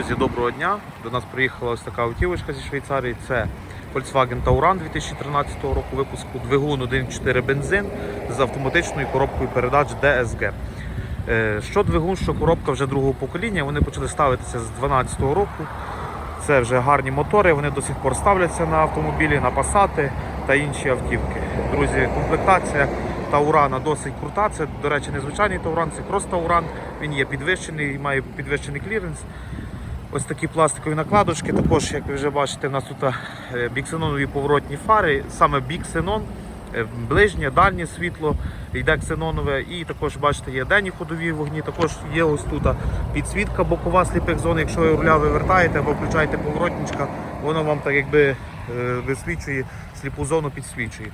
Друзі, доброго дня. До нас приїхала ось така автівочка зі Швейцарії. Це Volkswagen Tauran 2013 року випуску, двигун 1.4 бензин з автоматичною коробкою передач DSG. Е, Що двигун, що коробка вже другого покоління. Вони почали ставитися з 2012 року. Це вже гарні мотори, вони до сих пор ставляться на автомобілі, на пасати та інші автівки. Друзі, комплектація Таурана досить крута. Це, до речі, незвичайний Тауран, це крос Тауран. Він є підвищений, має підвищений кліренс. Ось такі пластикові накладочки. Також, як ви вже бачите, у нас тут е, біксенонові поворотні фари, саме біксенон, е, ближнє, дальнє світло, йде ксенонове. І також бачите, є денні ходові вогні. Також є ось тут підсвітка бокова сліпих зон. Якщо ви руля вивертаєте або включаєте поворотничка, воно вам так якби е, висвічує сліпу зону, підсвічує.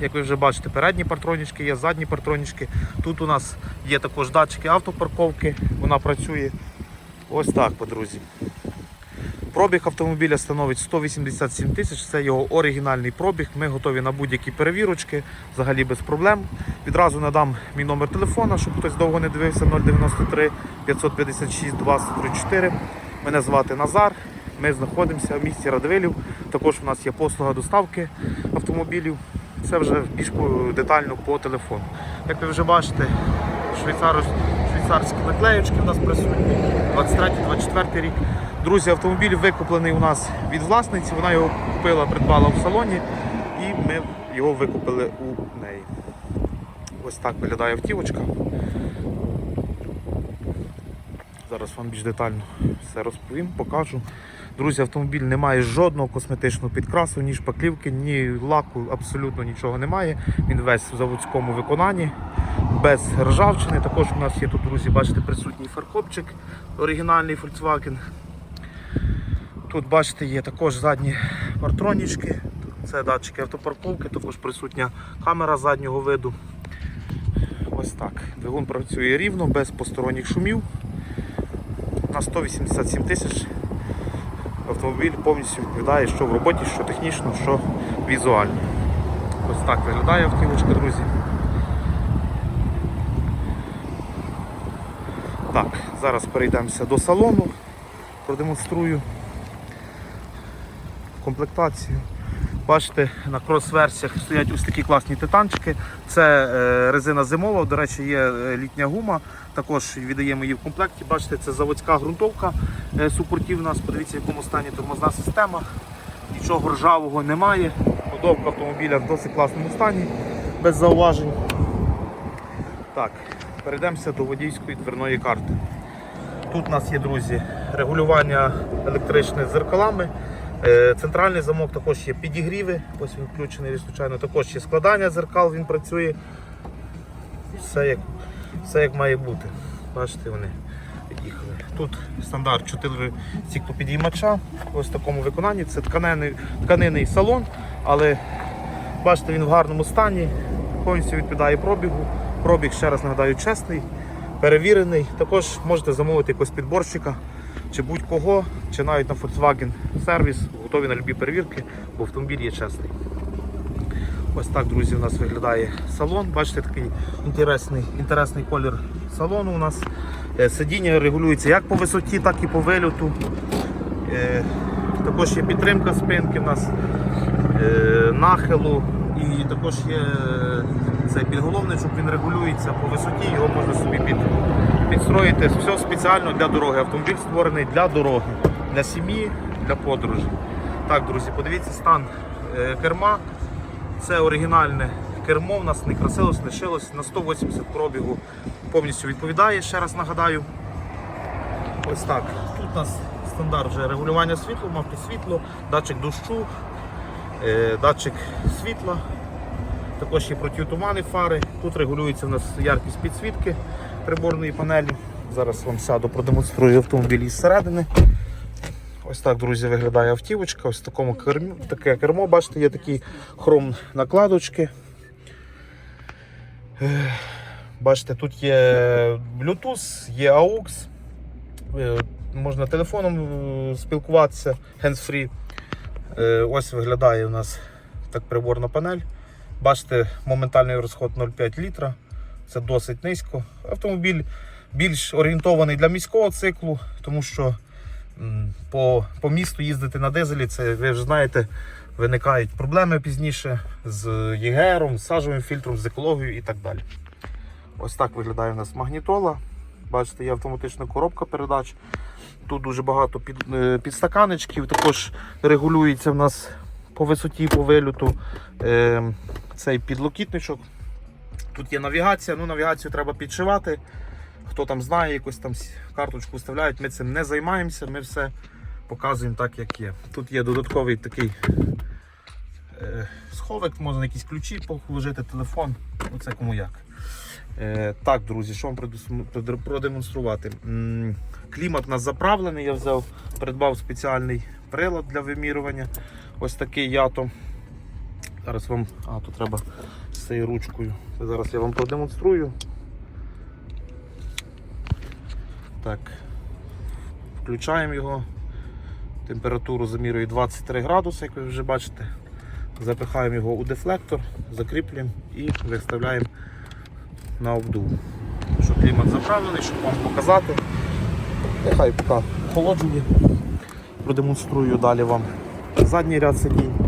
Як ви вже бачите, передні партронічки є, задні партронічки. Тут у нас є також датчики автопарковки, вона працює. Ось так, подрузі. Пробіг автомобіля становить 187 тисяч, це його оригінальний пробіг. Ми готові на будь-які перевірочки, взагалі без проблем. Відразу надам мій номер телефона, щоб хтось довго не дивився 093 556 2034. Мене звати Назар. Ми знаходимося в місті Радивилів. Також у нас є послуга доставки автомобілів. Це вже більш детально по телефону. Як ви вже бачите, швейцар... швейцарські наклеючки у нас присутні. 23-24 рік. Друзі, автомобіль викуплений у нас від власниці. Вона його купила, придбала в салоні, і ми його викупили у неї. Ось так виглядає автівочка. Зараз вам більш детально все розповім, покажу. Друзі, автомобіль не має жодного косметичного підкрасу, ні шпаклівки, ні лаку, абсолютно нічого немає. Він весь в заводському виконанні, без ржавчини. Також у нас є тут, друзі, бачите, присутній фаркопчик, оригінальний Volkswagen. Тут, бачите, є також задні партронічки, це датчики автопарковки, також присутня камера заднього виду. Ось так. Двигун працює рівно, без посторонніх шумів. На 187 тисяч автомобіль повністю відповідає, що в роботі, що технічно, що візуально. Ось так виглядає автівочка, друзі. Так, зараз перейдемося до салону, продемонструю комплектацію. Бачите, на крос-версіях стоять ось такі класні титанчики. Це е, резина зимова, до речі, є е, літня гума. Також віддаємо її в комплекті. Бачите, це заводська ґрунтовка е, супортивна. Подивіться, в якому стані тормозна система. Нічого ржавого немає. Ходовка автомобіля в досить класному стані, без зауважень. Так, перейдемося до водійської дверної карти. Тут у нас є, друзі, регулювання електричне з зеркалами. Е, Центральний замок також є підігріви, ось він включений, звичайно, також є складання зеркал, він працює. Все як, все як має бути. Бачите, вони під'їхали. Тут стандарт 4 стіклопідіймача, ось в такому виконанні. Це тканинний, тканинний салон, але бачите, він в гарному стані, повністю відповідає пробігу. Пробіг, ще раз нагадаю, чесний, перевірений. Також можете замовити якогось підборщика чи будь-кого, чи навіть на Volkswagen сервіс, готові на любі перевірки, бо автомобіль є чесний. Ось так, друзі, у нас виглядає салон. Бачите, такий інтересний, інтересний колір салону у нас. Е, Сидіння регулюється як по висоті, так і по вильоту. Е, Також є підтримка спинки у нас, е, нахилу і також є цей підголовничок, він регулюється по висоті, його можна собі під, підстроїти. Все спеціально для дороги. Автомобіль створений для дороги, для сім'ї, для подорожі. Так, друзі, подивіться стан е, керма. Це оригінальне кермо, в нас не красилось, не шилось, на 180 пробігу повністю відповідає, ще раз нагадаю. Ось так. Тут у нас стандарт вже регулювання світла, автосвітло, датчик дощу, е, датчик світла, також є протитумани фари. Тут регулюється у нас яркість підсвітки приборної панелі. Зараз вам сяду, продемонструю автомобіль із середини. Ось так, друзі, виглядає автівочка. Ось такому кермі, таке кермо, бачите, є такі хром накладочки. Е, Бачите, тут є Bluetooth, є AUX. Е, Можна телефоном е, спілкуватися, hands-free. Ось виглядає у нас так приборна панель. Бачите, моментальний розход 0,5 літра. Це досить низько. Автомобіль більш орієнтований для міського циклу, тому що по, по місту їздити на дизелі, це ви вже знаєте, виникають проблеми пізніше з ЄГРом, з сажовим фільтром, з екологією і так далі. Ось так виглядає у нас магнітола. Бачите, є автоматична коробка передач. Тут дуже багато під, е, підстаканечків. Також регулюється в нас по висоті, по вильоту е, цей підлокітничок. Тут є навігація, ну навігацію треба підшивати. Хто там знає, якусь там карточку вставляють, ми цим не займаємося, ми все показуємо так, як є. Тут є додатковий такий е, сховик, можна якісь ключі положити, телефон, оце кому як. Е, так, друзі, що вам продемонструвати? Клімат у нас заправлений, я взяв, придбав спеціальний прилад для вимірювання. Ось такий ято. Зараз вам. А, тут треба з цією ручкою. Зараз я вам продемонструю. Так. Включаємо його. Температуру замірює 23 градуси, як ви вже бачите. Запихаємо його у дефлектор, закріплюємо і виставляємо на обдув. Щоб клімат заправлений, щоб вам показати. Нехай поки охолоджує. Продемонструю далі вам задній ряд сидінь.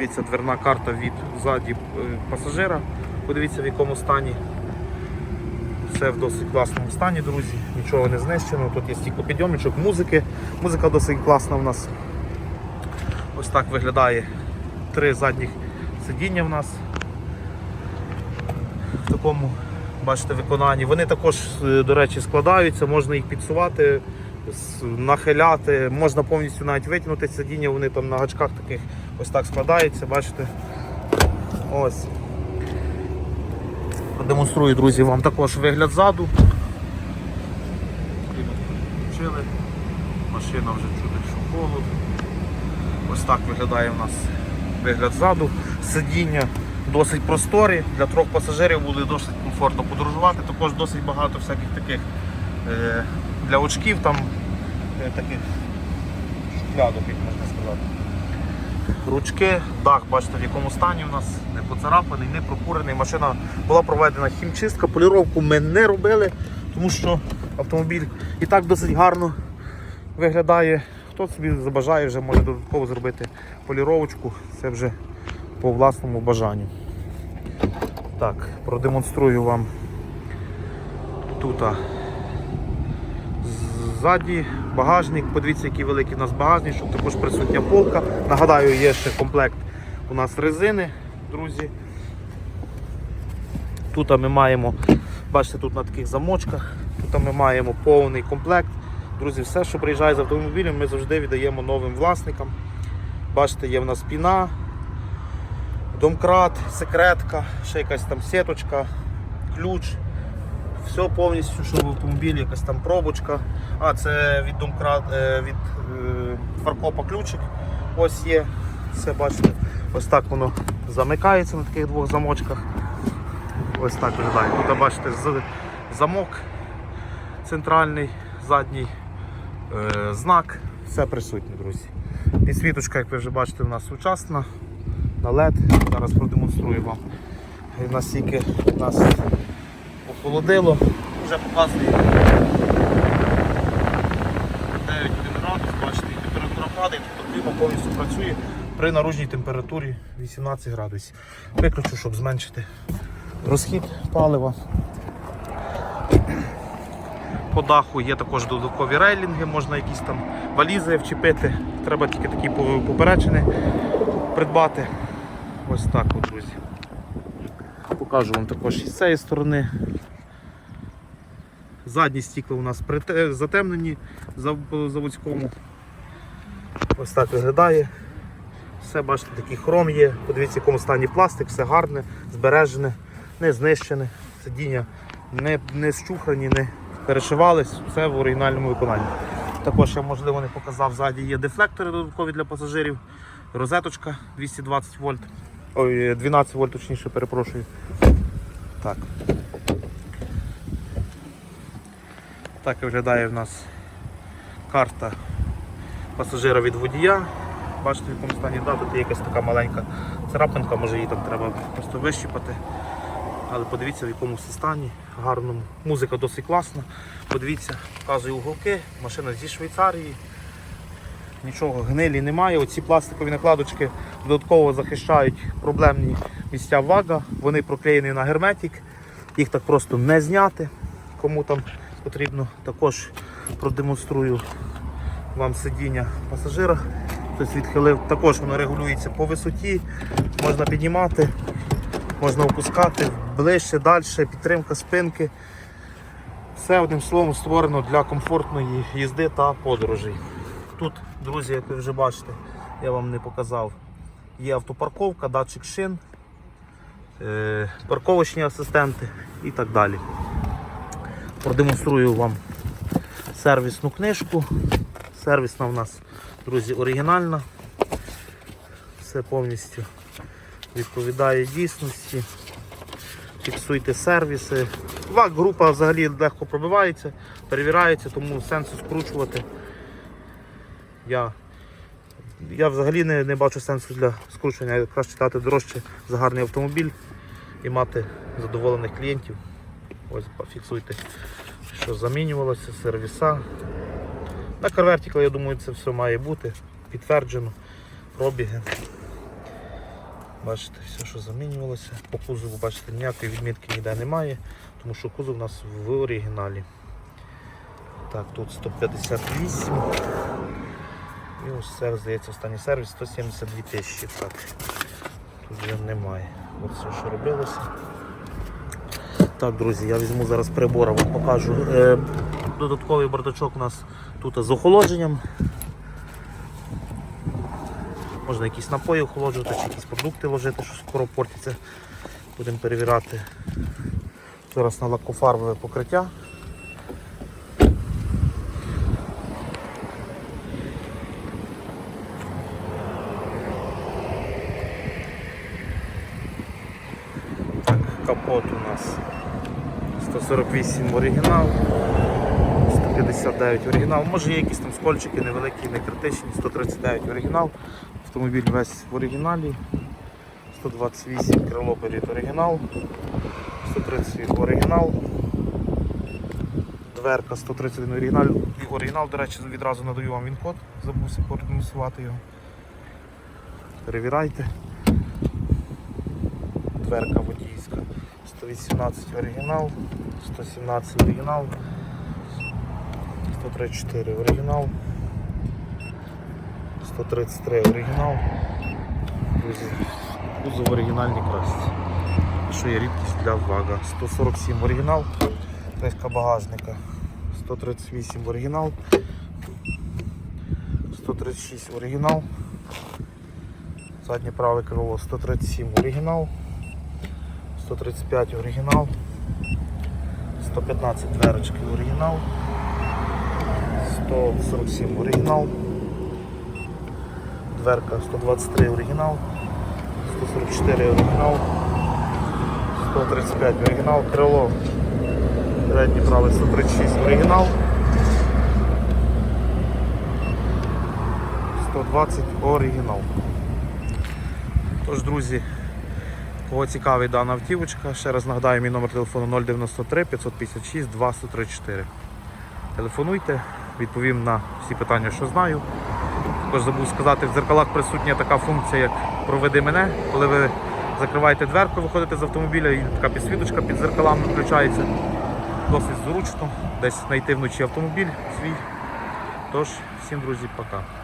Подивіться, дверна карта від ззаді е, пасажира. Подивіться в якому стані. Все в досить класному стані, друзі. Нічого не знищено. Тут є стіклопідйомничок, музики. Музика досить класна в нас. Ось так виглядає три задніх сидіння в нас. В такому, бачите, виконанні. Вони також, е, до речі, складаються, можна їх підсувати, нахиляти, можна повністю навіть витягнути сидіння, вони там на гачках таких ось так складаються, бачите. Ось. Продемонструю, друзі, вам також вигляд ззаду. Машина вже чути, що холод. Ось так виглядає у нас вигляд ззаду. Сидіння досить просторі. Для трьох пасажирів буде досить комфортно подорожувати. Також досить багато всяких таких е, для очків там е, таких шухлядок, як можна сказати. Ручки, дах, бачите, в якому стані у нас не поцарапаний, не прокурений. Машина була проведена хімчистка, поліровку ми не робили, тому що автомобіль і так досить гарно виглядає. Хто собі забажає, вже може додатково зробити поліровочку. Це вже по власному бажанню. Так, продемонструю вам тут. Ззаді багажник, подивіться, який великий у нас багажник, щоб також присутня полка. Нагадаю, є ще комплект у нас резини, друзі. Тут ми маємо, бачите, тут на таких замочках, тут ми маємо повний комплект. Друзі, все, що приїжджає з автомобілем, ми завжди віддаємо новим власникам. Бачите, є в нас піна, домкрат, секретка, ще якась там сіточка, ключ. Все повністю, що в автомобілі, якась там пробочка. А, це від домкрат, е, від е, фаркопа ключик. Ось є. Все бачите. Ось так воно замикається на таких двох замочках. Ось так виглядає. Тут бачите замок центральний, задній е, знак, все присутнє, друзі. Підсвіточка, як ви вже бачите, у нас сучасна на LED. Зараз продемонструю вам. Наскільки нас охолодило, вже показує 9 градус, бачите, температура падає, кліма повністю працює при наружній температурі 18 градусів. Виключу, щоб зменшити розхід палива. По даху є також додаткові рейлінги, можна якісь там валізи вчепити. Треба тільки такі по- поперечини придбати. Ось так, от, друзі. Покажу вам також і з цієї сторони. Задні стікла у нас затемнені по заводському. Ось так виглядає. Все, бачите, такий хром є. Подивіться, в якому стані пластик, все гарне, збережене, не знищене. Сидіння не, не щухані, не перешивались, все в оригінальному виконанні. Також я, можливо, не показав, ззаді є дефлектори додаткові для пасажирів, розеточка 220 вольт. Ой, 12 вольт, точніше, перепрошую. Так. Так виглядає в нас карта пасажира від водія. Бачите, в якому стані да, тут є якась така маленька царапинка, може її там треба просто вищипати. Але подивіться в якому все стані, гарному. Музика досить класна. Подивіться, показую уголки, машина зі Швейцарії. Нічого гнилі немає. Оці пластикові накладочки додатково захищають проблемні місця вага. Вони проклеєні на герметик. Їх так просто не зняти. Кому там потрібно, також продемонструю вам сидіння пасажира. Хтось відхилив. Також воно регулюється по висоті, можна піднімати, можна опускати ближче, далі, підтримка спинки. Все одним словом створено для комфортної їзди та подорожей. Тут, друзі, як ви вже бачите, я вам не показав, є автопарковка, датчик шин, е, парковочні асистенти і так далі. Продемонструю вам сервісну книжку. Сервісна в нас, друзі, оригінальна. Все повністю відповідає дійсності. Фіксуйте сервіси. Вак група взагалі легко пробивається, перевіряється, тому сенсу скручувати. Я, я взагалі не, не бачу сенсу для скручування. Краще дати дорожче за гарний автомобіль і мати задоволених клієнтів. Ось фіксуйте, що замінювалося, сервіса. На CarVertical, я думаю, це все має бути підтверджено, пробіги. Бачите, все, що замінювалося. По кузову, бачите, ніякої відмітки ніде немає, тому що кузов у нас в оригіналі. Так, тут 158. І ось це, здається, останній сервіс 172 тисячі. Так, тут вже немає. Ось все, що робилося. Так, друзі, я візьму зараз прибора, вам покажу. Е, додатковий бардачок у нас тут з охолодженням. Можна якісь напої охолоджувати, чи якісь продукти ложити, що скоро портяться. Будемо перевіряти. Зараз на лакофарбове покриття. Так, капот у нас 148 оригінал, 159 оригінал. Може є якісь там скольчики невеликі, не критичні, 139 оригінал. Автомобіль весь в оригіналі. 128 крило перед оригінал, 130 оригінал, дверка 131 оригінал. Оригінал, до речі, відразу надаю вам він-код, забувся продемонструвати його. Перевіряйте. Дверка водійська. 118 оригінал, 117 оригінал, 134 оригінал, 133 оригінал. Кузов оригінальний красить. Що є рідкість для вага. 147 оригінал, кришка багажника, 138 оригінал, 136 оригінал, заднє праве крило 137 оригінал. 135 оригінал, 115 дверочки оригінал, 147 оригінал, дверка 123 оригінал, 144 оригінал, 135 оригінал, крило. Переднє праве 136 оригінал, 120 оригінал. Тож, друзі, Кого цікавить дана автівочка, ще раз нагадаю мій номер телефону 093 556 2134. Телефонуйте, відповім на всі питання, що знаю. Також забув сказати, в дзеркалах присутня така функція, як проведи мене. Коли ви закриваєте дверку, виходите з автомобіля і така підсвіточка під дзеркалами включається. Досить зручно, десь знайти вночі автомобіль свій. Тож, всім друзі, пока.